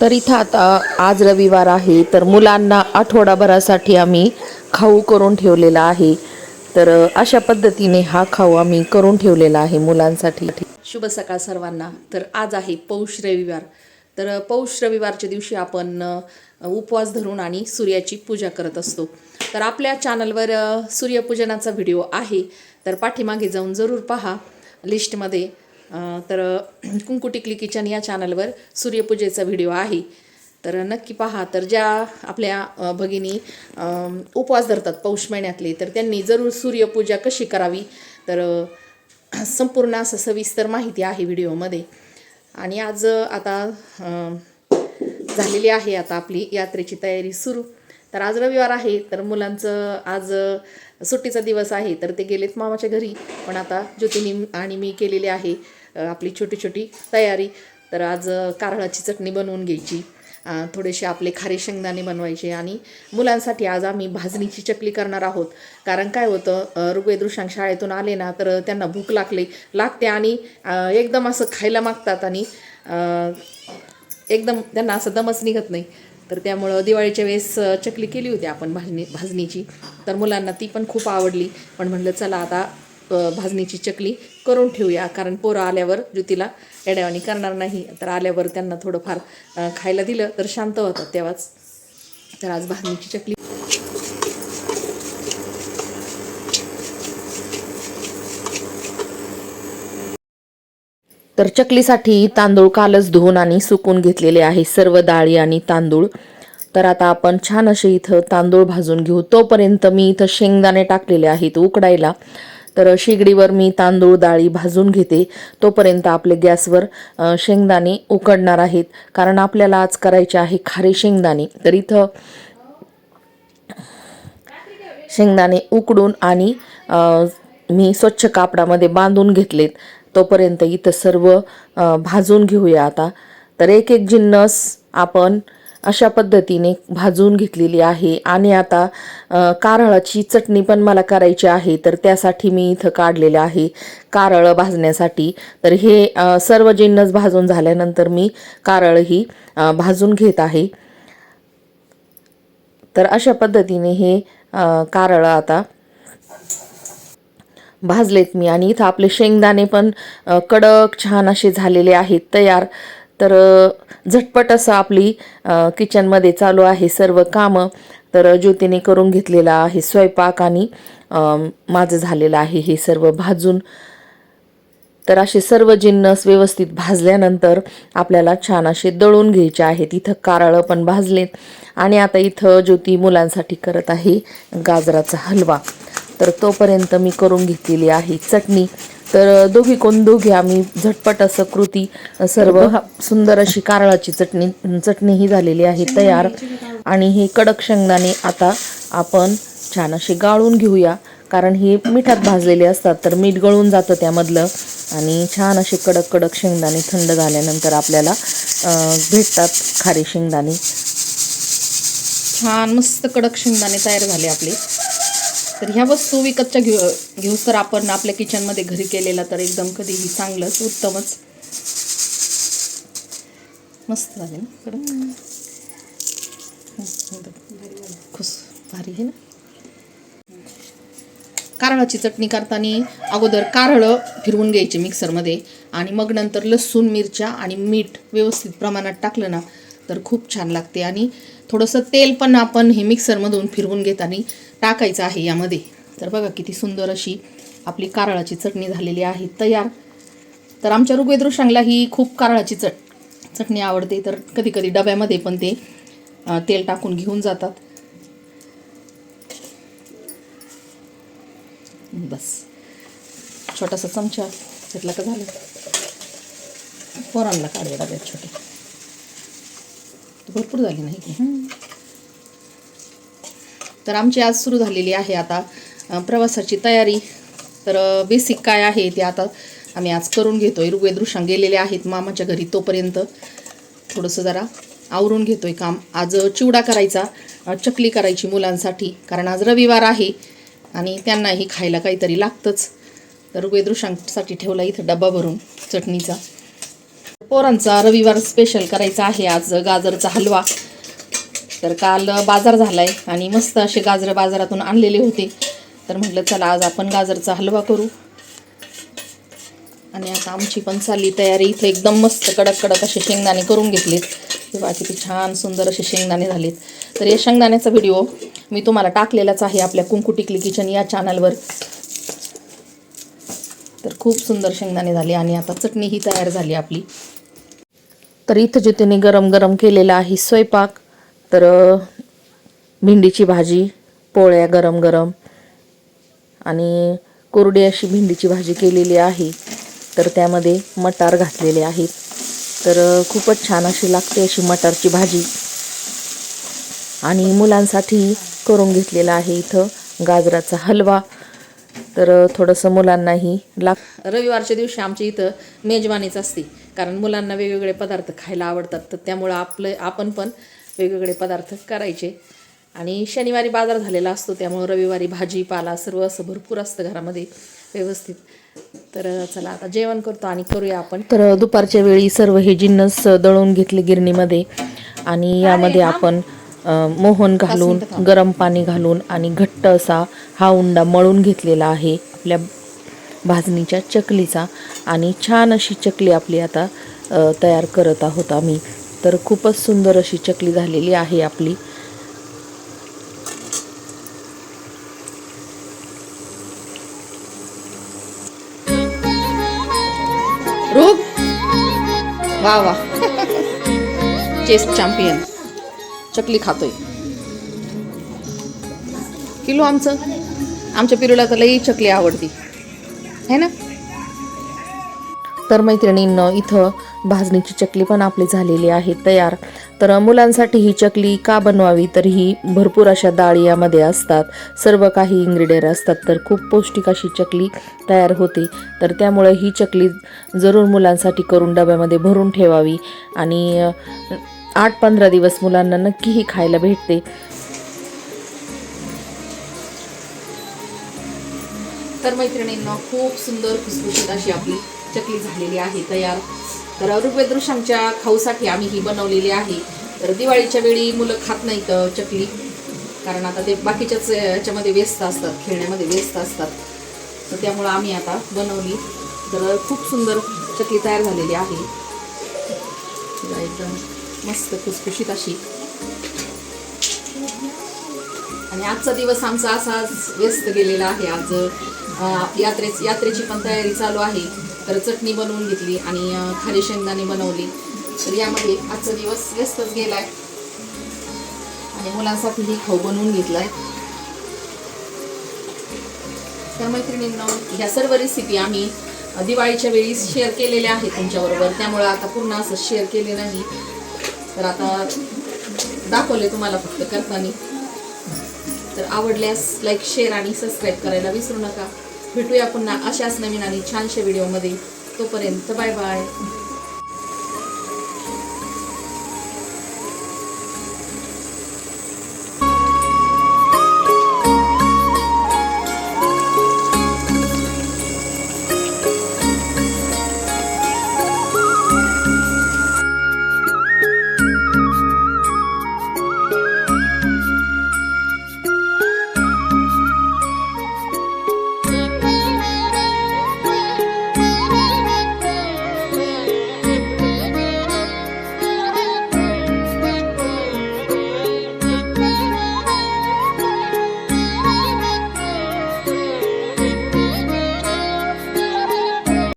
तर इथं आता आज रविवार आहे तर मुलांना आठवडाभरासाठी आम्ही खाऊ करून ठेवलेला आहे. तर अशा पद्धतीने हा खाऊ आम्ही करून ठेवलेला आहे मुलांसाठी. शुभ सकाळ सर्वांना. तर आज आहे पौष रविवार. तर पौष रविवारच्या दिवशी आपण उपवास धरून आणि सूर्याची पूजा करत असतो. तर आपल्या चॅनलवर सूर्यपूजनाचा व्हिडिओ आहे. तर पाठीमागे जाऊन जरूर पहा. लिस्टमध्ये तर कुंकू टिकली किचन या चॅनलवर सूर्यपूजेचा व्हिडिओ आहे. तर नक्की पहा तर ज्या आपल्या भगिनी उपवास धरतात पौष महिन्यातले तर त्यांनी जरूर सूर्यपूजा कशी करावी? तर संपूर्ण असं सविस्तर माहिती आहे व्हिडिओमध्ये आणि आज आता झालेली आहे आता आपली यात्रेची तयारी सुरू. तर आज रविवार आहे तर मुलांचं आज सुट्टीचा दिवस आहे तर ते गेलेत मामाच्या घरी. पण आता ज्योतिनी आणि मी केलेली आहे आपली छोटी छोटी तयारी. तर आज कारळाची चटणी बनवून घ्यायची. थोडेसे आपले खारे शेंगदाणे बनवायचे आणि मुलांसाठी आज आम्ही भाजणीची चकली करणार आहोत. कारण काय होतं ऋग्वेदृशांक शाळेतून आले ना तर त्यांना भूक लागले लागते आणि एकदम असं खायला मागतात आणि एकदम त्यांना असं दमच निघत नाही. तर त्यामुळं दिवाळीच्या वेळेस चकली केली होती आपण भाजणी भाजणीची. तर मुलांना ती पण खूप आवडली. पण म्हणलं चला आता भाजणीची चकली करून ठेवूया. कारण पोरं आल्यावर ज्योतीला एड्यावानी करणार नाही. तर आल्यावर त्यांना थोडंफार खायला दिलं तर शांत होतात तेव्हाच. तर आज भाजणीची चकली तर चकलीसाठी तांदूळ कालच धुवून आणि सुकून घेतलेले आहे सर्व डाळी आणि तांदूळ. तर आता आपण छान असे इथं तांदूळ भाजून घेऊ. तोपर्यंत मी इथं शेंगदाणे टाकलेले आहेत उकडायला. तर शेगडीवर मी तांदूळ डाळी भाजून घेते. तोपर्यंत आपले गॅसवर शेंगदाणे उकडणार आहेत. कारण आपल्याला आज करायचे आहे खारे शेंगदाणे. तर इथं शेंगदाणे उकडून आणि मी स्वच्छ कापडामध्ये बांधून घेतलेत. तोपर्यंत इथं सर्व भाजून घेऊया आता. तर एक एक जिन्नस आपण अशा पद्धतीने भाजून घेतलेली आहे. आणि आता कारळाची चटणी पण मला करायची आहे तर त्यासाठी मी इथं काढलेलं आहे कारळ भाजण्यासाठी. तर हे सर्व जिन्नस भाजून झाल्यानंतर मी कारळही ही भाजून घेत आहे. तर अशा पद्धतीने हे कारळं आता भाजलेत मी. आणि इथं आपले शेंगदाणे पण कडक छान असे झालेले आहेत तयार. तर झटपट असं आपली किचनमध्ये चालू आहे सर्व कामं. तर ज्योतीने करून घेतलेला आहे स्वयंपाक आणि माझं झालेलं आहे हे सर्व भाजून. तर असे सर्व जिन्नस व्यवस्थित भाजल्यानंतर आपल्याला छान असे दळून घ्यायचे आहेत. इथं कारळं पण भाजलेत. आणि आता इथं ज्योती मुलांसाठी करत आहे गाजराचा हलवा. तर तोपर्यंत मी करून घेतलेली आहे चटणी. तर दोघी कोण दोघी आम्ही झटपट असं कृती सर्व सुंदर अशी कारळाची चटणी चटणी ही झालेली आहे तयार. आणि हे कडक शेंगदाणे आता आपण छान असे गाळून घेऊया कारण हे मिठात भाजलेले असतात तर मीठ गळून जातं त्यामधलं. आणि छान असे कडक कडक शेंगदाणे थंड झाल्यानंतर आपल्याला भेटतात खारे शेंगदाणे. छान मस्त कडक शेंगदाणे तयार झाले आपले. तर ह्या वस्तू विकतच्या घेऊ घेऊस तर आपण आपल्या किचनमध्ये घरी केलेला तर एकदम कधीही चांगलंच उत्तमच. मस्त झाले ना? कडक. खुस भारी आहे ना? कारळाची चटणी करताना अगोदर कारळं फिरवून घ्यायचे मिक्सरमध्ये आणि मग नंतर लसूण मिरच्या आणि मीठ व्यवस्थित प्रमाणात टाकलं ना तर खूप छान लागते आणि थोडंसं तेल पण आपण हे मिक्सरमधून फिरवून घेताना टाकायचं आहे यामध्ये. तर बघा किती सुंदर अशी आपली कारळाची चटणी झालेली आहे तयार. तर आमच्या ऋग्वेद ही खूप कारळाची चट चटणी आवडते. तर कधी कधी डब्यामध्ये पण ते तेल टाकून घेऊन जातात. बस. छोटासा चमचा घेतला का झालं? पोरांना काढूया डब्यात छोटे. भरपूर झाली नाही तर आमची आज सुरू झालेली आहे आता प्रवासाची तयारी. तर बेसिक काय आहे ते आता आम्ही आज करून घेतोय. ऋग्वेद ऋषांग गेलेले आहेत मामाच्या घरी तोपर्यंत. थोडंसं जरा आवरून घेतोय काम. आज चिवडा करायचा चकली करायची मुलांसाठी. कारण आज रविवार आहे आणि त्यांनाही खायला काहीतरी लागतंच. तर ऋग्वेद ऋषांसाठी ठेवला इथं डब्बा भरून चटणीचा. पोरांचा रविवार स्पेशल करायचा आहे आज गाजरचा हलवा. तर काल बाजार झालाय आणि मस्त असे गाजरं बाजारातून आणलेले होते. तर म्हटलं चला आज आपण गाजरचा हलवा करू. आणि आता आमची पण चालली तयारी. इथं एकदम मस्त कडक कडक असे शेंगदाणे करून घेतलेत. तेव्हा किती छान सुंदर असे शेंगदाणे झालेत. तर या शेंगदाण्याचा व्हिडिओ मी तुम्हाला टाकलेलाच आहे आपल्या कुंकू टिकली किचन या चॅनलवर तर खूप सुंदर शेंगदाणे झाले आणि आता चटणी ही तयार झाली आपली. तर इथं ज्योतीने गरम गरम केलेला आहे स्वयंपाक तर भेंडीची भाजी पोळ्या गरम गरम आणि कोरडी अशी भेंडीची भाजी केलेली आहे. तर त्यामध्ये मटार घातलेले आहेत. तर खूपच छान अशी लागते अशी मटारची भाजी. आणि मुलांसाठी करून घेतलेला आहे इथं गाजराचा हलवा. तर थोडंसं मुलांनाही लाग रविवारच्या दिवशी आमच्या इथं मेजवानीच असते. कारण मुलांना वेगवेगळे पदार्थ खायला आवडतात तर त्यामुळं आपलं आपण पण वेगवेगळे पदार्थ करायचे. आणि शनिवारी बाजार झालेला असतो त्यामुळं रविवारी भाजीपाला सर्व असं भरपूर असतं घरामध्ये व्यवस्थित. तर चला आता जेवण करतो आणि करूया आपण. तर दुपारच्या वेळी सर्व हे जिन्नस दळून घेतले गिरणीमध्ये. आणि यामध्ये आपण मोहन घालून गरम पाणी घालून आणि घट्ट असा हा उंडा मळून घेतलेला आहे आपल्या भाजणीच्या चकलीचा आणि छान अशी चकली आपली आता तयार करत आहोत आम्ही. तर खूपच सुंदर अशी चकली झालेली आहे आपली. रूप वा वा. चेस चॅम्पियन चकली खातोय. किलो आमचं? आमच्या पिरूला तर लई चकली आवडती. है ना? तर मैत्रिणींनं इथं भाजणीची चकली पण आपली झालेली आहे तयार. तर मुलांसाठी ही चकली का बनवावी? तर ही भरपूर अशा डाळी यामध्ये असतात. सर्व काही इन्ग्रेडियंट असतात. तर खूप पौष्टिक अशी चकली तयार होते. तर त्यामुळे ही चकली जरूर मुलांसाठी करून डब्यामध्ये भरून ठेवावी. आणि आठ पंधरा दिवस मुलांना नक्की ही खायला भेटते. तर मैत्रिणींना खूप सुंदर खुसखुशीत अशी आपली चकली झालेली आहे तयार. तर ऋग्वेद खाऊसाठी आम्ही ही बनवलेली आहे. तर दिवाळीच्या वेळी मुलं खात नाहीत चकली कारण आता ते बाकीच्याच याच्यामध्ये व्यस्त असतात खेळण्यामध्ये व्यस्त असतात. तर त्यामुळं आम्ही आता बनवली. तर खूप सुंदर चकली तयार झालेली आहे. एकदम मस्त खुसखुशीत अशी. आणि आजचा दिवस आमचा असाच व्यस्त गेलेला आहे. आज यात्रे यात्रेची पण तयारी चालू आहे. तर चटणी बनवून घेतली आणि अं, खाली शेंगदाणे बनवली. तर यामध्ये आजचा दिवस व्यस्तच गेलाय. आणि मुलांसाठीही खाऊ बनवून घेतलाय. तर मैत्रिणींना ह्या सर्व रेसिपी आम्ही दिवाळीच्या वेळी शेअर केलेल्या आहेत तुमच्याबरोबर. त्यामुळं आता पूर्ण असं शेअर केले नाही. तर आता दाखवले तुम्हाला फक्त करताना. तर आवडल्यास लाईक शेअर आणि सबस्क्राईब करायला विसरू नका. भेटूया पुन्हा अशाच नवीन आणि छानशा व्हिडिओमध्ये. तोपर्यंत बाय बाय.